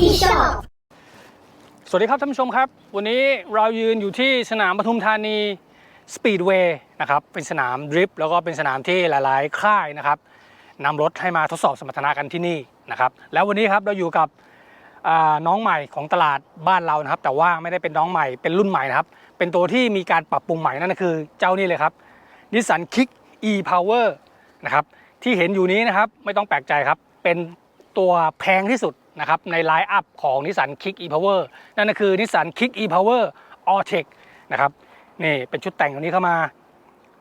ที่ชอบ สวัสดีครับท่านผู้ชมครับ วันนี้เรายืนอยู่ที่สนามปทุมธานีสปีดเวย์นะครับเป็นสนามดริฟต์แล้วก็เป็นสนามที่หลาย ๆ ค่ายนะครับนำรถให้มาทดสอบสมรรถนะกันที่นี่นะครับแล้ววันนี้ครับเราอยู่กับน้องใหม่ของตลาดบ้านเรานะครับ แต่ว่าไม่ได้เป็นน้องใหม่เป็นรุ่นใหม่นะครับ เป็นตัวที่มีการปรับปรุงใหม่นั่นก็คือเจ้านี่เลยครับนิสสันคิก e power นะครับที่เห็นอยู่นี้นะครับไม่ต้องแปลกใจครับ เป็นตัวแพงที่สุด นะครับในไลน์อัพของนิสสันคิก e power นั่นก็คือนิสสันคิก e power all tech นะครับนี่เป็นชุดแต่งตัวนี้เข้ามา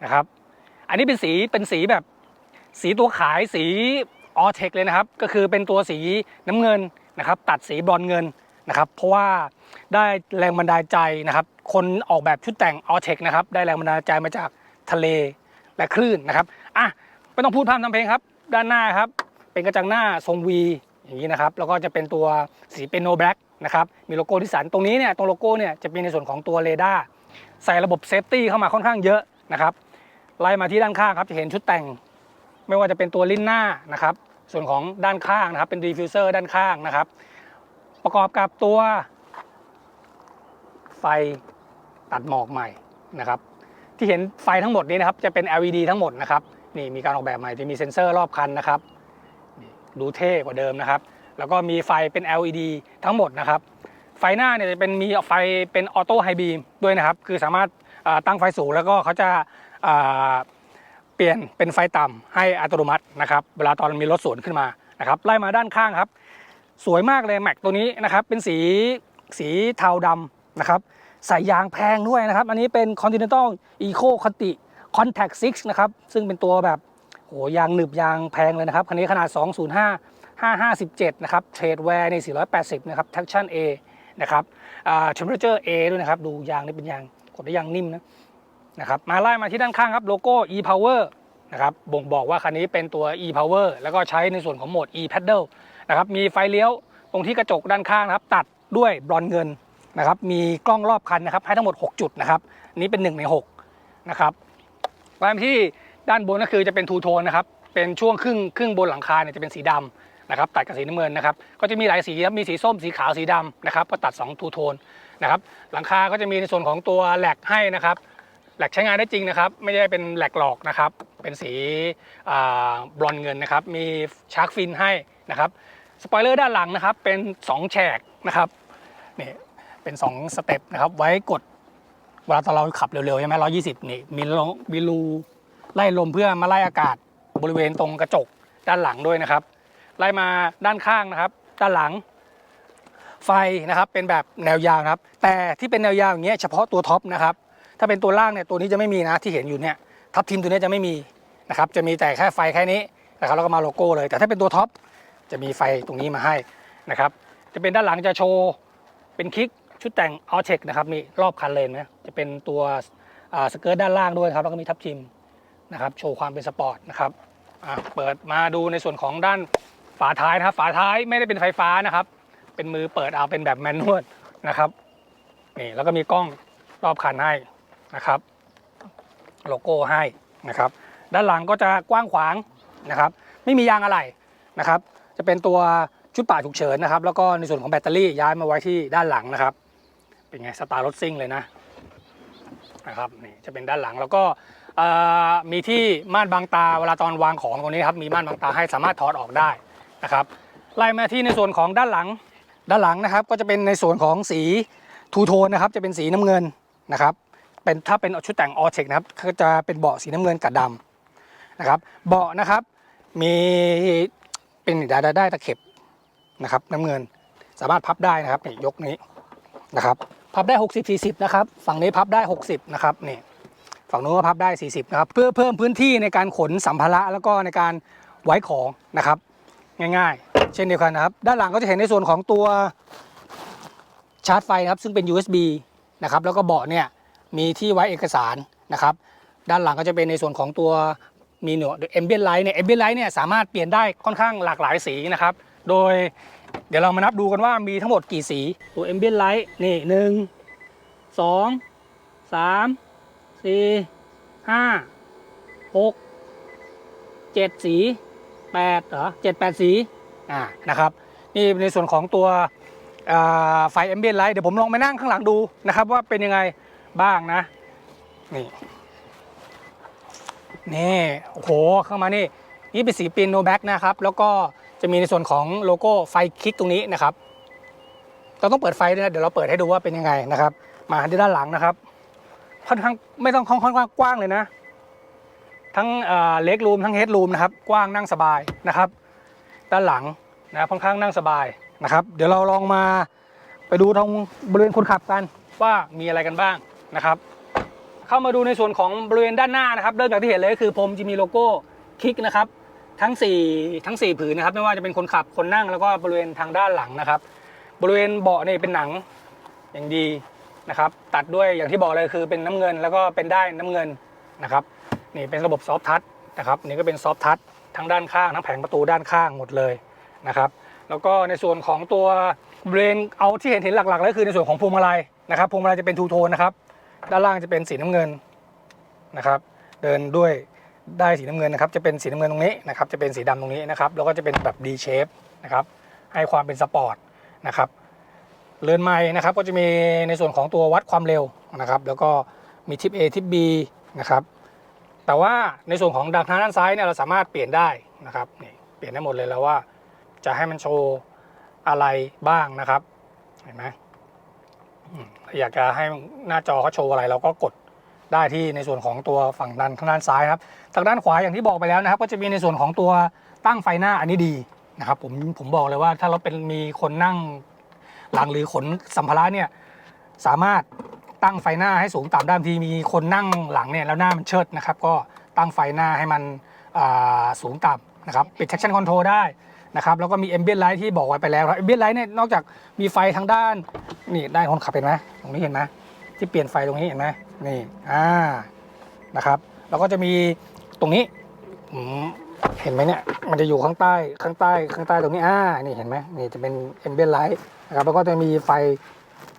นะครับอันนี้เป็นสีเป็นสีแบบสีตัวขายสี all tech เลยนะครับ ก็คือเป็นตัวสีน้ำเงินนะครับ ตัดสีบรอนเงินนะครับ เพราะว่าได้แรงบันดาลใจนะครับ คนออกแบบชุดแต่ง all tech นะครับ ได้แรงบันดาลใจมาจากทะเลและคลื่นนะครับอะไม่ต้องพูดพร่ำทำเพลงครับ ด้านหน้าครับ เป็นกระจังหน้าทรง V อย่างนี้นะครับแล้วก็จะเป็นตัวสีเป็นโนแบล็กนะครับมีโลโก้ที่สันตรงนี้เนี่ยตรงโลโก้เนี่ยจะเป็นในส่วนของตัวเรดาร์ใส่ระบบเซฟตี้เข้ามาค่อนข้างเยอะนะครับไล่มาที่ด้านข้างครับจะเห็นชุดแต่ง ไม่ว่าจะเป็นตัวลิ้นหน้านะครับส่วนของด้านข้างนะครับเป็นดีฟิวเซอร์ด้านข้างนะครับ ประกอบกับตัว ไฟตัดหมอกใหม่นะครับ ที่เห็นไฟทั้งหมดนี้นะครับจะเป็น LED ทั้งหมดนะครับนี่มีการออกแบบใหม่จะมีเซ็นเซอร์รอบคันนะครับ ดูเท่กว่าเดิมนะครับ แล้วก็มีไฟเป็น LED ทั้งหมดนะครับ ไฟหน้าเนี่ยจะเป็นมีไฟเป็นออโต้ไฮบีมด้วยนะครับ คือสามารถตั้งไฟสูงแล้วก็เขาจะเปลี่ยนเป็นไฟต่ำให้อัตโนมัตินะครับ เวลาตอนมีรถสวนขึ้นมานะครับไล่มาด้านข้างครับ สวยมากเลยแม็กตัวนี้นะครับเป็นสีสีเทาดำนะครับใส่ยางแพงด้วยนะครับ อันนี้เป็น Continental Eco Conti Contact 6 นะครับ ซึ่งเป็นตัวแบบ หยางหนึบยางแพงเลยนะครับ คันนี้ขนาด 205 557 นะครับ เทรดแวร์ใน 480 นะครับ Traction A นะครับอ่า Temperature A ด้วยนะครับ ดูยางนี่เป็นยางกดได้ยางนิ่มนะนะครับ มาไล่มาที่ด้านข้างครับโลโก้ E Power นะครับบ่งบอกว่าคันนี้เป็นตัว E Power แล้วก็ใช้ในส่วนของโหมด E Paddle นะครับ มีไฟเลี้ยวตรงที่กระจกด้านข้างนะครับ ตัดด้วยบรอนเงินนะครับ มีกล้องรอบคันนะครับ ให้ทั้งหมด 6 จุดนะครับ นี้เป็น 1 ใน6นะครับมาที่ ด้านบนก็คือจะเป็นทูโทนนะครับเป็นช่วงครึ่งครึ่งบนหลังคาเนี่ยจะเป็นสีดำนะครับตัดกับสีน้ำเงินนะครับก็จะมีหลายสีครับมีสีส้มสีขาวสีดำนะครับก็ตัด2ทูโทนนะครับหลังคาก็จะมีในส่วนของตัวแหลกให้นะครับแหลกใช้งานได้จริงนะครับไม่ได้เป็นแหลกหลอกนะครับเป็นสีอ่าบรอนเงินนะครับมีชาร์กฟินให้นะครับสปอยเลอร์ด้านหลังนะครับเป็น 2 แฉกนะครับนี่เป็น2สเต็ปนะครับไว้กดเวลาตอนเราขับเร็วๆใช่ไหมร้อยยี่สิบนี่มีมีรู ไล่ลมเพื่อมาไล่อากาศบริเวณตรงกระจกด้านหลังด้วยนะครับ ไล่มาด้านข้างนะครับ ด้านหลัง ไฟนะครับเป็นแบบแนวยาวนะครับ แต่ที่เป็นแนวยาวอย่างเงี้ยเฉพาะตัวท็อปนะครับ ถ้าเป็นตัวล่างเนี่ยตัวนี้จะไม่มีนะที่เห็นอยู่เนี่ยทับทิมตัวนี้จะไม่มีนะครับ จะมีแต่แค่ไฟแค่นี้นะครับแล้วก็มาโลโก้เลย แต่ถ้าเป็นตัวท็อปจะมีไฟตรงนี้มาให้นะครับ จะเป็นด้านหลังจะโชว์เป็นคลิกชุดแต่งออเทคนะครับมีรอบคันเลนนะจะเป็นตัวสเกิร์ตด้านล่างด้วยครับแล้วก็มีทับทิม นะครับ โชว์ความเป็นสปอร์ตนะครับเปิดมาดูในส่วนของด้านฝาท้ายนะครับ ฝาท้ายไม่ได้เป็นไฟฟ้านะครับ เป็นมือเปิดเอาเป็นแบบแมนนวลนะครับนี่แล้วก็มีกล้องรอบคันให้นะครับ โลโก้ให้นะครับ ด้านหลังก็จะกว้างขวางนะครับ ไม่มียางอะไหล่นะครับ จะเป็นตัวชุดป่าฉุกเฉินนะครับ แล้วก็ในส่วนของแบตเตอรี่ย้ายมาไว้ที่ด้านหลังนะครับ เป็นไงสตาร์รถซิ่งเลยนะนะครับนี่จะเป็นด้านหลังแล้วก็ มีที่ม่านบังตาเวลาตอนวางของตรงนี้ครับมีม่านบังตาให้สามารถถอดออกได้นะครับไล่มาที่ในส่วนของด้านหลังด้านหลังนะครับก็จะเป็นในส่วนของสีทูโทนนะครับจะเป็นสีน้ำเงินนะครับเป็นถ้าเป็นชุดแต่งออเทคนะครับก็จะเป็นเบาะสีน้ำเงินกับดำนะครับเบาะนะครับมีเป็นด้ได้ได้ตะเข็บนะครับน้ำเงินสามารถพับได้นะครับนี่ยกนี้นะครับพับได้ 60 40นะครับฝั่งนี้พับได้ 60นะครับนี่ ฝั่งนู้นก็พับได้ 40นะครับเพื่อเพิ่มพื้นที่ในการขนสัมภาระแล้วก็ในการไว้ของนะครับ ง่ายๆ เช่นเดียวกันนะครับ ด้านหลังก็จะเห็นในส่วนของตัวชาร์จไฟนะครับซึ่งเป็น USB นะครับแล้วก็เบาะเนี่ยมีที่ไว้เอกสารนะครับด้านหลังก็จะเป็นในส่วนของตัวมีหนวดเอมเบียนไลท์เนี่ยเอมเบียนไลท์เนี่ยสามารถเปลี่ยนได้ค่อนข้างหลากหลายสีนะครับ โดยเดี๋ยวเรามานับดูกันว่ามีทั้งหมดกี่สีตัวเอมเบียนไลท์นี่หนึ่งสองสาม สี่ห้าหกเจ็ดสีแปดเหรอเจ็ดแปดสีอ่านะครับ นี่ในส่วนของตัวไฟแอมเบียนไลท์เดี๋ยวผมลองไปนั่งข้างหลังดูนะครับ ว่าเป็นยังไงบ้างนะ นี่ นี่โอ้โหเข้ามานี่นี่เป็นสีปีนโนแบ็กนะครับ แล้วก็จะมีในส่วนของโลโก้ไฟคลิกตรงนี้นะครับ เราต้องเปิดไฟด้วยนะเดี๋ยวเราเปิดให้ดูว่าเป็นยังไงนะครับ มาที่ด้านหลังนะครับ ค่อนข้างไม่ต้องค่อนข้างกว้างเลยนะ ทั้งเล็กรูมทั้งเฮดรูมนะครับ กว้างนั่งสบายนะครับ ด้านหลังนะค่อนข้างนั่งสบายนะครับ เดี๋ยวเราลองมาไปดูตรงบริเวณคนขับกันว่ามีอะไรกันบ้างนะครับ เข้ามาดูในส่วนของบริเวณด้านหน้านะครับ เริ่มจากที่เห็นเลยก็คือผมจะมีโลโก้คลิกนะครับ ทั้ง 4 ทั้ง 4 ผืนนะครับ ไม่ว่าจะเป็นคนขับคนนั่งแล้วก็บริเวณทางด้านหลังนะครับ บริเวณเบาะเนี่ยเป็นหนังอย่างดี นะครับตัดด้วยอย่างที่บอกเลยคือเป็นน้ำเงินแล้วก็เป็นได้น้ำเงินนะครับนี่เป็นระบบซอฟทัชนะครับนี่ก็เป็นซอฟทัชทั้งด้านข้างทั้งแผงประตูด้านข้างหมดเลยนะครับแล้วก็ในส่วนของตัวเบรนเอาที่เห็นเห็นหลักๆเลยคือในส่วนของพวงมาลัยนะครับพวงมาลัยจะเป็นทูโทนนะครับด้านล่างจะเป็นสีน้ำเงินนะครับเดินด้วยได้สีน้ำเงินนะครับจะเป็นสีน้ำเงินตรงนี้นะครับจะเป็นสีดำตรงนี้นะครับแล้วก็จะเป็นแบบ D shape นะครับให้ความเป็นสปอร์ตนะครับ เรือนไม้นะครับก็จะมีในส่วนของตัววัดความเร็วนะครับ แล้วก็มีทิป A ทิป B นะครับแต่ว่าในส่วนของดักทางด้านซ้ายเนี่ยเราสามารถเปลี่ยนได้นะครับนี่เปลี่ยนได้หมดเลยแล้วว่าจะให้มันโชว์อะไรบ้างนะครับเห็นไหมอยากจะให้หน้าจอเขาโชว์อะไรเราก็กดได้ที่ในส่วนของตัวฝั่งด้านทางด้านซ้ายครับทางด้านขวาอย่างที่บอกไปแล้วนะครับ ก็จะมีในส่วนของตัวตั้งไฟหน้าอันนี้ดีนะครับผมผมบอกเลยว่าถ้าเราเป็นมีคนนั่ง ลังหรือขนสัมภาระเนี่ยสามารถตั้งไฟหน้าให้สูงต่ำได้บางทีมีคนนั่งหลังเนี่ยแล้วหน้ามันเชิดนะครับ ก็ตั้งไฟหน้าให้มันอ่าสูงต่ำนะครับปิด traction control ได้นะครับแล้วก็มี ambient light ที่บอกไว้ไปแล้วครับ ambient light เนี่ยนอกจากมีไฟทางด้านนี่ด้านคนขับเห็นไหมตรงนี้เห็นไหมที่เปลี่ยนไฟตรงนี้เห็นไหมนี่อ่านะครับ แล้วก็จะมีตรงนี้อืม เห็นไหมเนี่ย มันจะอยู่ข้างใต้ ข้างใต้ ข้างใต้ตรงนี้ อ่า นี่เห็นไหมนี่จะเป็น ambient light นะครับ แล้วก็จะมีไฟ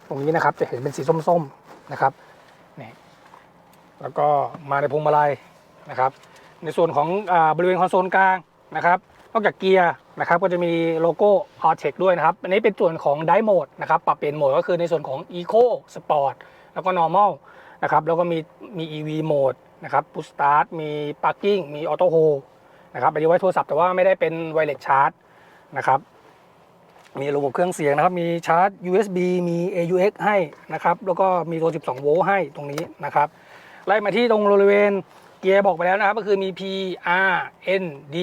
ตรงนี้นะครับ จะเห็นเป็นสีส้มๆนะครับ นี่ แล้วก็มาในพวงมาลัยนะครับ ในส่วนของอบริเวณคอนโซลกลางนะครับ นอกจากเกียร์นะครับ ก็จะมีโลโก้ a r t e c ด้วยนะครับ อันนี้เป็นส่วนของ Drive Mode นะครับ ปรับเปลี่ยนโหมดก็คือในส่วนของ Eco Sport แล้วก็ Normal นะครับ แล้วก็มีมี EV Mode นะครับ Push Start มี Parking มี Auto Hold นะครับอันนี้ไว้โทรศัพท์แต่ว่าไม่ได้เป็น Wireless Charge นะครับ มีระบบเครื่องเสียงนะครับ มีชาร์จ USB มี AUX ให้นะครับ แล้วก็มีตัว 12 โวลต์ให้ตรงนี้นะครับ ไล่มาที่ตรงบริเวณเกียร์บอกไปแล้วนะครับ ก็คือมี P R N D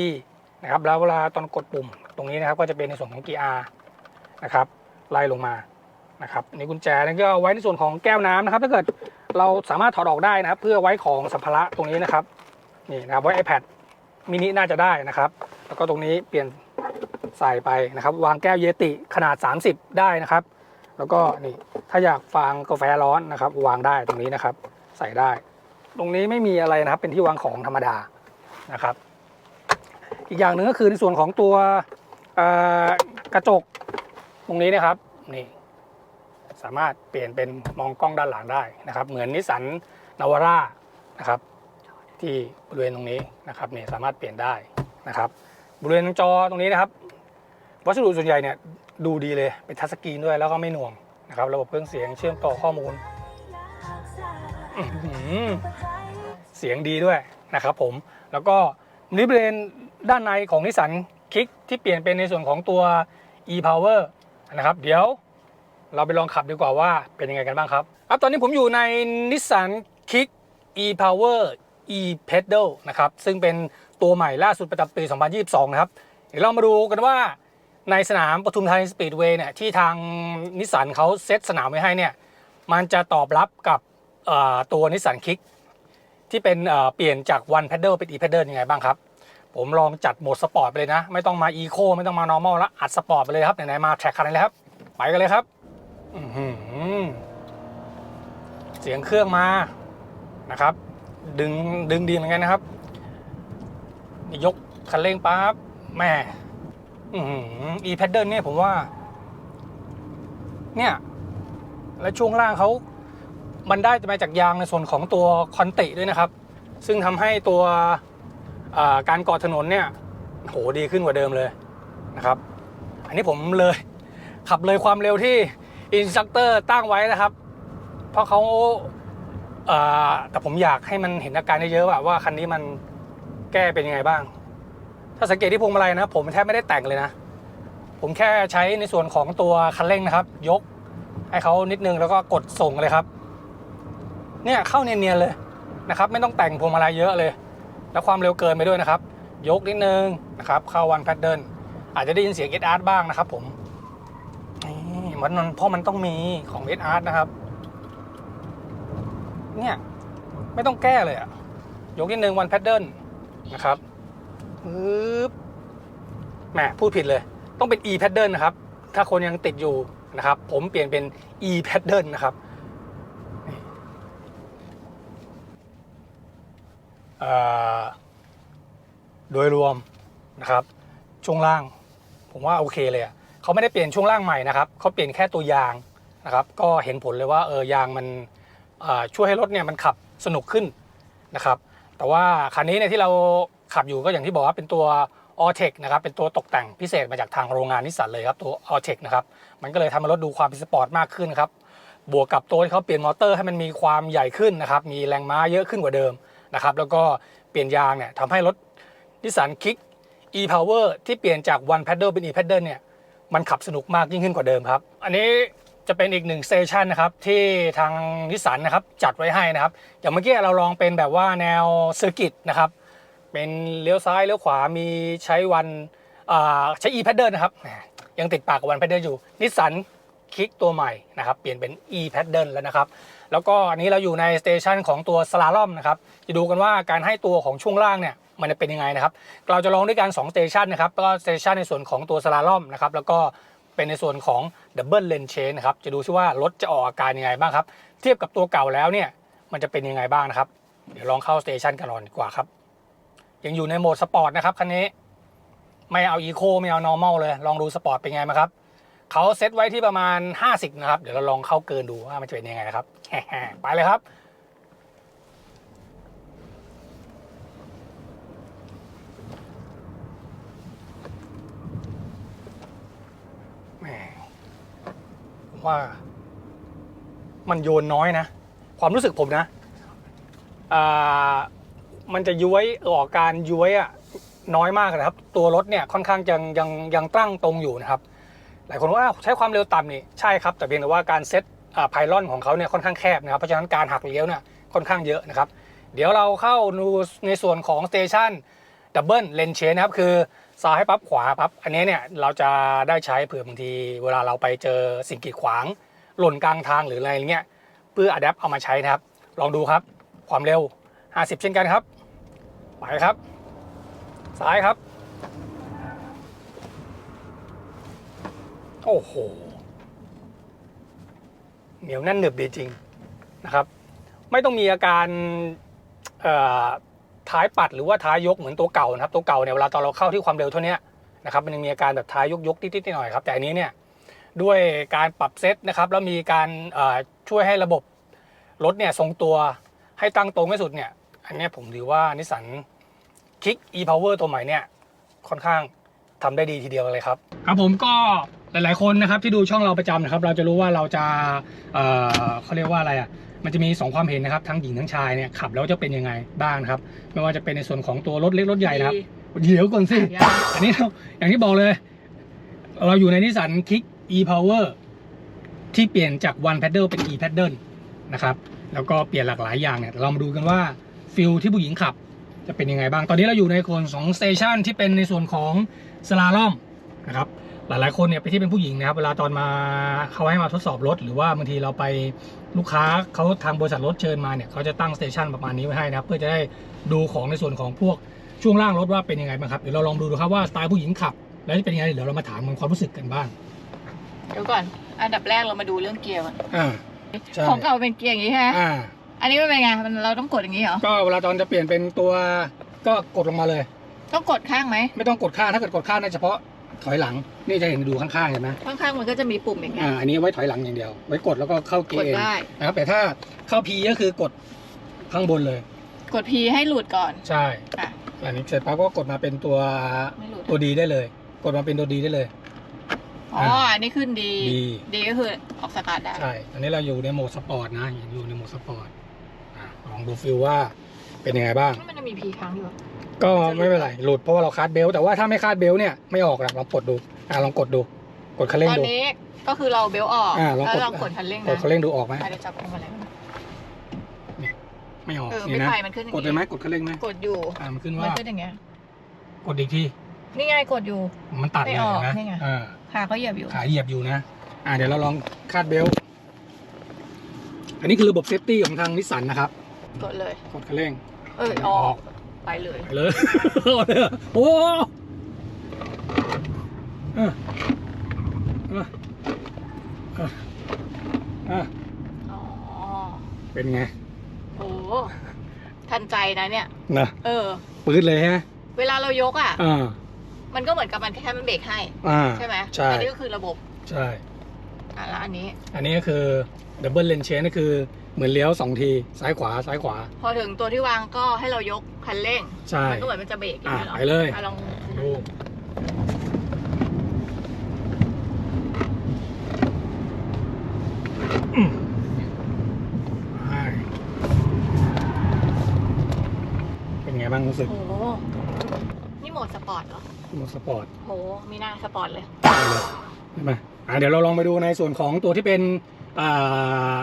นะครับแล้วเวลาตอนกดปุ่มตรงนี้นะครับ ก็จะเป็นในส่วนของเกียร์ R นะครับ ไล่ลงมานะครับในกุญแจนี่ก็ไว้ในส่วนของแก้วน้ำนะครับ ถ้าเกิดเราสามารถถอดออกได้นะครับ เพื่อไว้ของสัมภาระตรงนี้นะครับนี่นะครับไว้ iPad มินิน่าจะได้นะครับ แล้วก็ตรงนี้เปลี่ยนใส่ไปนะครับ วางแก้วเยติขนาด 30 ได้นะครับ แล้วก็นี่ถ้าอยากฟังกาแฟร้อนนะครับ วางได้ตรงนี้นะครับ ใส่ได้ ตรงนี้ไม่มีอะไรนะครับ เป็นที่วางของธรรมดานะครับ อีกอย่างหนึ่งก็คือในส่วนของตัวกระจกตรงนี้นะครับนี่สามารถเปลี่ยนเป็นมองกล้องด้านหลังได้นะครับ เหมือนนิสสันนาวาร่านะครับ ที่บริเวณตรงนี้นะครับเนี่ยสามารถเปลี่ยนได้นะครับ บริเวณจอตรงนี้นะครับ วัสดุส่วนใหญ่เนี่ยดูดีเลยเป็นทัชสกรีนด้วยแล้วก็ไม่หน่วงนะครับ ระบบเครื่องเสียงเชื่อมต่อข้อมูล เสียงดีด้วยนะครับผมแล้วก็นี่บริเวณด้านในของนิสสันคลิกที่เปลี่ยนเป็นในส่วนของตัว e-power นะครับ เดี๋ยวเราไปลองขับดีกว่าว่าเป็นยังไงกันบ้างครับครับตอนนี้ผมอยู่ใน Nissan Kick e-Power e-Pedal นะครับซึ่งเป็นตัวใหม่ล่าสุดประจำปี 2022 นะครับ เดี๋ยวเรามาดูกันว่าในสนามปทุมธานีสปีดเวย์เนี่ยที่ทางนิสสันเขาเซตสนามไว้ให้เนี่ยมันจะตอบรับกับตัวนิสสันคิกที่เป็นเปลี่ยนจาก one pedal เป็น e pedal ยังไงบ้างครับ ผมลองจัดโหมดสปอร์ตไปเลยนะ ไม่ต้องมา eco ไม่ต้องมา normal แล้วอัดสปอร์ตไปเลยครับไหนๆมาแทร็กคันนี้แล้วครับ ไปกันเลยครับเสียงเครื่องมานะครับ ดึงดึงดีเหมือนกันนะครับยกคันเร่งปั๊บแม่อีแพดเดิลเนี่ยผมว่า เนี่ย และช่วงล่างเขามันได้มาจากยางในส่วนของตัวคอนติด้วยนะครับ ซึ่งทำให้ตัวการก่อถนนเนี่ยโหดีขึ้นกว่าเดิมเลยนะครับ อันนี้ผมเลย ขับเลยความเร็วที่อินสตัคเตอร์ตั้งไว้นะครับ เพราะเขา เอ่อแต่ผมอยากให้มันเห็นอาการเยอะๆว่าว่าคันนี้มันแก้เป็นยังไงบ้าง ถ้าสังเกตที่พวงมาลัยนะ ผมแทบไม่ได้แต่งเลยนะ ผมแค่ใช้ในส่วนของตัวคันเร่งนะครับ ยกให้เขานิดนึงแล้วก็กดส่งเลยครับ เนี่ยเข้าเนียนๆเลยนะครับ ไม่ต้องแต่งพวงมาลัยเยอะเลย แล้วความเร็วเกินไปด้วยนะครับ ยกนิดนึงนะครับเข้าวันแพดเดิลอาจจะได้ยินเสียงเอสอาร์บ้างนะครับ ผมนี่มันมันเพราะมันต้องมีของเอสอาร์นะครับ เนี่ยไม่ต้องแก้เลยอะยกนิดนึงวันแพดเดิลนะครับปึ๊บแหมพูดผิดเลย ต้องเป็น e pattern นะครับ ถ้าคนยังติดอยู่นะครับ ผมเปลี่ยนเป็น e pattern นะครับโดยรวมนะครับช่วงล่าง ผมว่าโอเคเลยอะเขาไม่ได้เปลี่ยนช่วงล่างใหม่นะครับเขาเปลี่ยนแค่ตัวยางนะครับ ก็เห็นผลเลยว่าเออยางมัน ช่วยให้รถเนี่ยมันขับสนุกขึ้นนะครับ แต่ว่าคันนี้เนี่ยที่เราขับอยู่ก็อย่างที่บอกว่าเป็นตัว a l t e c นะครับเป็นตัวตกแต่งพิเศษมาจากทางโรงงานนิสสันเลยครับตัว a l t e c นะครับมันก็เลยทำให้รถดูความเป็นสปอร์ตมากขึ้นครับบวกกับตัวที่เขาเปลี่ยนมอเตอร์ให้มันมีความใหญ่ขึ้นนะครับมีแรงม้าเยอะขึ้นกว่าเดิมนะครับแล้วก็เปลี่ยนยางเนี่ยทำให้รถนิสสันคิก e-power ที่เปลี่ยนจาก one paddle เป็น e paddle เนี่ยมันขับสนุกมากยิ่งขึ้นกว่าเดิมครับ อันนี้ จะเป็นอีกหนึ่งสเตชันนะครับที่ทางนิสสันนะครับจัดไว้ให้นะครับอย่างเมื่อกี้เราลองเป็นแบบว่าแนวเซอร์กิตนะครับเป็นเลี้ยวซ้ายเลี้ยวขวามีใช้วันอ่าใช้ e paddle นะครับยังติดปากกับวัน paddle อยู่นิสสันคลิกตัวใหม่นะครับเปลี่ยนเป็น e paddle แล้วนะครับแล้วก็อันนี้เราอยู่ในสเตชันของตัวสลาลอมนะครับจะดูกันว่าการให้ตัวของช่วงล่างเนี่ยมันจะเป็นยังไงนะครับเราจะลองด้วยกัน2สเตชันนะครับก็สเตชันในส่วนของตัวสลาลอมนะครับแล้วก็ เป็นในส่วนของดับเบิลเลนเชนนะครับ จะดูซิว่ารถจะออกอาการยังไงบ้างครับ เทียบกับตัวเก่าแล้วเนี่ย มันจะเป็นยังไงบ้างนะครับ เดี๋ยวลองเข้าสเตชันกันก่อนดีกว่าครับ ยังอยู่ในโหมดสปอร์ตนะครับคันนี้ ไม่เอาอีโคไม่เอา normal เลย ลองดูสปอร์ตเป็นไงมาครับ เขาเซตไว้ที่ประมาณ 50 นะครับ เดี๋ยวเราลองเข้าเกินดูว่ามันจะเป็นยังไงนะครับ ไปเลยครับ แหมผม ว่า มันโยนน้อยนะ ความรู้สึกผมนะอ่ามันจะย้วยออกการย้วยอะน้อยมากนะครับ ตัวรถเนี่ยค่อนข้างยังยังยังตั้งตรงอยู่นะครับ หลายคนว่าใช้ความเร็วต่ำนี่ใช่ครับ แต่เพียงแต่ว่าการเซตไพลอนของเขาเนี่ยค่อนข้างแคบนะครับ เพราะฉะนั้นการหักเลี้ยวเนี่ยค่อนข้างเยอะนะครับ เดี๋ยวเราเข้าดูในส่วนของสเตชันดับเบิลเลนเชนนะครับ คือ ซ้ายปั๊บขวาปั๊บอันนี้เนี่ยเราจะได้ใช้เผื่อบางที เวลาเราไปเจอสิ่งกีดขวาง หล่นกลางทางหรืออะไรเงี้ยเพื่ออัดแอปเอามาใช้นะครับ ลองดูครับ ความเร็ว 50 เช่นกันครับไปครับ ซ้ายครับ โอ้โหเหนียวแน่นหนึบดีจริงนะครับ ไม่ต้องมีอาการเอ่อ ท้ายปัดหรือว่าท้ายยกเหมือนตัวเก่านะครับตัวเก่าเนี่ยเวลาตอนเราเข้าที่ความเร็วเท่านี้นะครับมันยังมีอาการแบบท้ายยกยกนิดๆหน่อยครับแต่อันนี้เนี่ยด้วยการปรับเซตนะครับแล้วมีการช่วยให้ระบบรถเนี่ยทรงตัวให้ตั้งตรงที่สุดเนี่ยอันนี้ผมถือว่านิสสันคิก e-power ตัวใหม่เนี่ยค่อนข้างทำได้ดีทีเดียวเลยครับ ครับผมก็หลาย ๆ คนนะครับที่ดูช่องเราประจำนะครับ เราจะรู้ว่าเราจะเเขาเรียกว่าอะไรอะ มันจะมี 2 ความเห็นนะครับทั้งหญิงทั้งชายเนี่ยขับแล้วจะเป็นยังไงบ้างนะครับ ไม่ว่าจะเป็นในส่วนของตัวรถเล็กรถใหญ่นะครับ เดี๋ยวก่อนสิยังอันนี้เราอย่างที่บอกเลย เราอยู่ในนิสสันคิก e-power ที่เปลี่ยนจาก one paddle เป็น e paddle นะครับ แล้วก็เปลี่ยนหลากหลายอย่างเนี่ยเรามาดูกันว่าฟิลที่ผู้หญิงขับ จะเป็นยังไงบ้าง ตอนนี้เราอยู่ในโคนของสเตชันที่เป็นในส่วนของสลาล่อมนะครับหลายๆคนเนี่ยไปที่เป็นผู้หญิงนะครับ เวลาตอนมาเขาให้มาทดสอบรถ หรือว่าบางทีเราไป ลูกค้าเขาทางบริษัทรถเชิญมาเนี่ยเขาจะตั้งสเตชันประมาณนี้ไว้ให้นะครับ เพื่อจะได้ดูของในส่วนของพวกช่วงล่างรถว่าเป็นยังไงบ้างครับเดี๋ยวเราลองดูดูครับว่าสไตล์ผู้หญิงขับ แล้วจะเป็นยังไงเดี๋ยวเรามาถามมันความรู้สึกกันบ้างเดี๋ยวก่อน อันดับแรกเรามาดูเรื่องเกียร์ก่อนอ่าใช่ของเก่าเป็นเกียร์อย่างนี้ใช่ไหมอ่าอันนี้มันเป็นไงมันเราต้องกดอย่างนี้เหรอก็เวลาตอนจะเปลี่ยนเป็นตัวก็กดลงมาเลย ต้องกดข้างไหมไม่ต้องกดข้างถ้าเกิดกดข้างเนี่ยเฉพาะถอยหลัง นี่จะเห็นดูข้างๆเห็นไหมข้างๆมันก็จะมีปุ่มอย่างเงี้ยอ่าอันนี้ไว้ถอยหลังอย่างเดียว ไว้กดแล้วก็เข้าเกีกยดร์เองได้ นะครับแต่ถ้าเข้า P ก็คือกดข้างบนเลย กด P ให้หลุดก่อนใช่ อะอันนี้เสร็จปั๊บก็กดมาเป็นตัวไม่หลุดตัวดีได้เลย กดมาเป็นตัวดีได้เลย อ๋ออันนี้ขึ้นดีดีดีก็คือออกสตาร์ทได้ใช่ อันนี้เราอยู่ในโหมดสปอร์ตนะอยู่ในโหมดสปอร์ตอะลองดูฟิลว่าเป็นยังไงบ้าง มันจะมีพีค้างอยู่ ก็ไม่เป็นไร หลุดเพราะว่าเราคาดเบลต์แต่ว่าถ้าไม่คาดเบลต์เนี่ยไม่ออกนะลองกดดู อะลองกดดู กดคันเร่งตอนดู นี้ก็คือเราเบลออกอ่าลองแล้วกดเรากดคันเร่งกนะดคันเร่งดูออกไหมอะเดี๋ยวจับพวงมาลัยไม่ออกเออนี่ไม่นะไฟมันขึ้นอย่างกดนี้ได้ไหมกดคันเร่งไหมกดอยู่ อ่ามันขึ้นมันว่าขึ้นอย่างเงี้ย กดอีกทีนี่ไงกดอยู่ มันตัดเลยไม่ออกนะนี่ไงอ่าขาเขาเหยียบอยู่ ขาเหยียบอยู่นะ อ่าเดี๋ยวเราลองคาดเบลต์อันนี้คือระบบเซฟตี้ของทางนิสสันนะครับ กดเลย กดคันเร่ง เออออกไปเลย ไปเลยเอาเลยเหร อโอ้เออเออเออเอออ๋อเป็นไงโอ้ทันใจนะเนี่ย นะเออ ปื๊ดเลยฮะเวลาเรายกอะ อ่ามันก็เหมือนกับมันแค่มันเบรกให้ อ่าใช่ไหมใช่อันี้ก็คือระบบ ใช่อะแล้วอันนี้ อันนี้ก็คือดับเบิลเลนเชนก็คือเหมือนเลี้ยวสองที ซ้ายขวาซ้ายขวา พอถึงตัวที่วางก็ให้เรายกคันเร่ง ใช่ มันก็เหมือนมันจะเบรกอย่างนี้หรออะไปเลย อะลองดูอืมไปเป็นไงบ้างรู้สึก โอ้โหนี่โหมดสปอร์ตเหรอ โหมดสปอร์ตโหมีหน้าสปอร์ตเลย ใช่ไหมอะเดี๋ยวเราลองไปดูในส่วนของตัวที่เป็นอ่า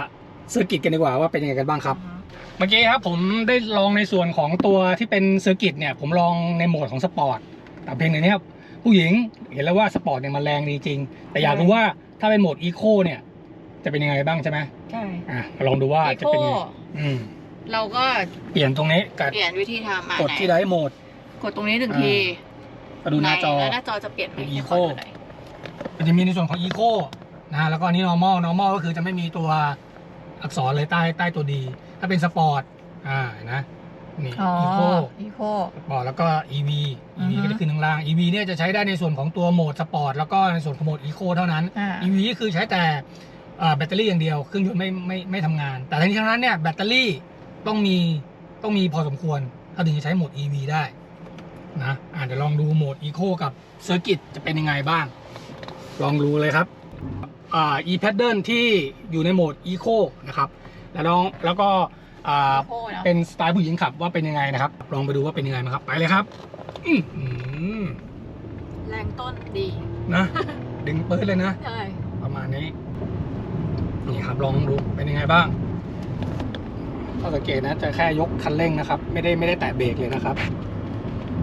เซอร์กิตกันดีกว่าว่าเป็นยังไงกันบ้างครับอือฮึเมื่อกี้ครับผมได้ลองในส่วนของตัวที่เป็นเซอร์กิตเนี่ยผมลองในโหมดของสปอร์ตแต่เพียงแต่เนี้ยผู้หญิงเห็นแล้วว่าสปอร์ตเนี่ยมันแรงดีจริง แต่อยากรู้ว่าถ้าเป็นโหมดอีโคเนี่ย จะเป็นยังไงบ้างใช่ไหมใช่อะลองดูว่าอีจะโคเป็นยังไงอืม เราก็เปลี่ยนตรงนี้กับเปลี่ยนวิธีทำอะกดไหนที่ไดโหมด กดตรงนี้หนึ่งอ่าทีมาดูหน้าจอแล้วหน้าจอจะเปลี่ยนไหมเป็นให้ Eco ขอดูหน่อยมันจะมีในส่วนของอีโคนะแล้วก็อันนี้ normal normal ก็คือจะไม่มีตัวอักษรเลยใต้ใต้ตัวดี ถ้าเป็นสปอร์ตอ่านะนี่อ๋ออีโคอีโคสปอร์ตแล้วก็ EV อือ EV ฮึก็จะขึ้นข้างล่าง EV เนี่ยจะใช้ได้ในส่วนของตัวโหมดสปอร์ตแล้วก็ในส่วนของโหมดอีโคเท่านั้นอ่า EV ก็คือใช้แต่เอ่อแบตเตอรี่อย่างเดียว เครื่องยนต์ไม่ไม่ไม่ทำงาน แต่ทั้งนี้ทั้งนั้นเนี่ยแบตเตอรี่ ต้องมีต้องมีพอสมควรถ้าถึงจะใช้โหมด EV ได้นะอ่าเดี๋ยวลองดูโหมดอีโคกับเซอร์กิตจะเป็นยังไงบ้าง ลองดูเลยครับอ่า e pattern ที่อยู่ในโหมด eco นะครับ แล้วลองแล้วก็อ่าอีโคเนาะเป็นสไตล์ผู้หญิงขับว่าเป็นยังไงนะครับ ลองไปดูว่าเป็นยังไงนะครับ ไปเลยครับอื้อหือแรงต้นดีนะดึงปื้ดเลยนะใช่ประมาณนี้นี่ครับลองดูเป็นยังไงบ้าง ถ้าสังเกตนะจะแค่ยกคันเร่งนะครับ ไม่ได้ไม่ได้แตะเบรกเลยนะครับ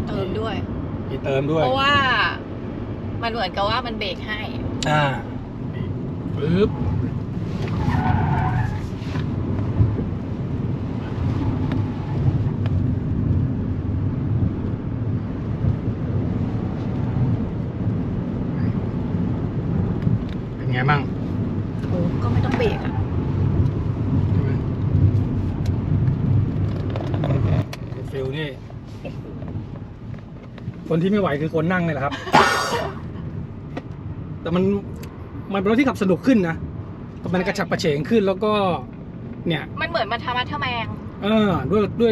เติมด้วย มีเติมด้วย เพราะว่า มันเหมือนกับว่ามันเบรกให้ อ่านี่ปึ๊บเป็นไงบ้าง โอ้ก็ไม่ต้องเบรกอะ ฟิลนี่ คนที่ไม่ไหวคือคนนั่งนี่แหละครับ แต่มันมันเป็นรถที่ขับสนุกขึ้นนะแต่มันกระฉับกระเฉงขึ้นแล้วก็ เนี่ย มันเหมือนมันทำมาทำแมงเออด้วยด้วย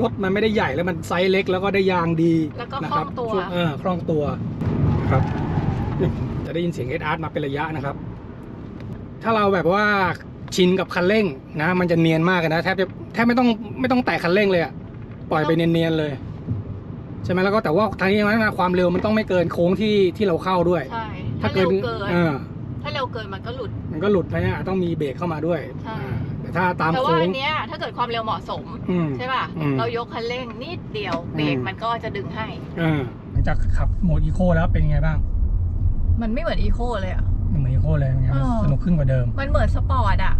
รถมันไม่ได้ใหญ่แล้วมันไซส์เล็กแล้วก็ได้ยางดีแล้วก็นะคล่รัองตัวช่งเออคล่องตัวนะครับนี่จะได้ยินเสียงเอสอาร์มาเป็นระยะนะครับ ถ้าเราแบบว่าชินกับคันเร่งนะ มันจะเนียนมากเลยนะแทบจะแทบไม่ต้องไม่ต้องแตะคันเร่งเลยอะปล่อยไปเนียนๆเลย ใช่ไหมแล้วก็แต่ว่าทางนี้นะ ความเร็วมันต้องไม่เกินโค้งที่ที่เราเข้าด้วย ใช่ ถ้าถ้าเกิเร็นวเกินเออถ้าเร็วเกินมันก็หลุด มันก็หลุดไปเนี่ยต้องมีเบรกเข้ามาด้วยใช่อ่าแต่ถ้าตามแต่ว่าโค้งอันเนี้ยถ้าเกิดความเร็วเหมาะสมอืมใช่ป่ะอืมเรายกคันเร่งนิดเดียวเบรกอืมมันก็จะดึงให้อ่าหลังจากขับโหมดอีโคแล้วเป็นยังไงบ้าง มันไม่เหมือนอีโคเลยอะเหมือนอีโคเลยเป็นไงบ้างเออสนุกขึ้นกว่าเดิม มันเหมือนสปอร์ตอะ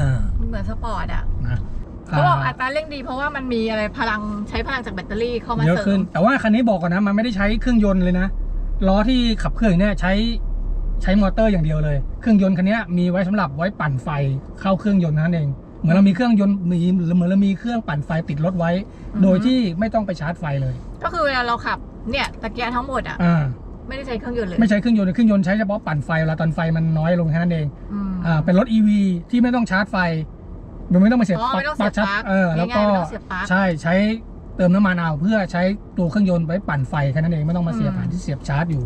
อ่ามันเหมือนสปอร์ตอะนะ เขาบอกอัตราเร่งดีเพราะว่ามันมีอะไรพลังใช้พลังจากแบตเตอรี่เข้ามาเยอะเสริขึ้น มแต่ว่าคันนี้บอกก่อนนะ มันไม่ได้ใช้เครื่องยนต์เลยนะ ล้อที่ขับเครื่องเนี่ยใช้ใช้มอเตอร์อย่างเดียวเลย เครื่องยนต์คันนี้มีไว้สำหรับไว้ปั่นไฟเข้าเครื่องยนต์เท่านั้นเอง เหมือนเรามีเครื่องยนต์มีเหมือนเรามีเครื่องปั่นไฟติดรถไว้อือฮึโดยที่ไม่ต้องไปชาร์จไฟเลย ก็คือเวลาเราขับเนี่ยตะเกียร์ทั้งหมดอะอ่า ไม่ได้ใช้เครื่องยนต์เลยไม่ใช้เครื่องยนต์ เครื่องยนต์ใช้เฉพาะปั่นไฟเวลาตอนไฟมันน้อยลงแค่นั้นเอง อืมอ่า เป็นรถ EV ที่ไม่ต้องชาร์จไฟ มันไม่ต้องมาเสียบอ๋อไม่ต้องเสียบชาร์ปลั๊จกเออแล้วก็ง่ายๆไม่ต้องเสียบปลั๊ก ใช่ใช้เติมน้ำมันเอาเพื่อใช้ตัวเครื่องยนต์ไว้ปั่นไฟแค่นั้นเองไม่ต้องมาเสียบอืมหาที่เสียบชาร์จอยู่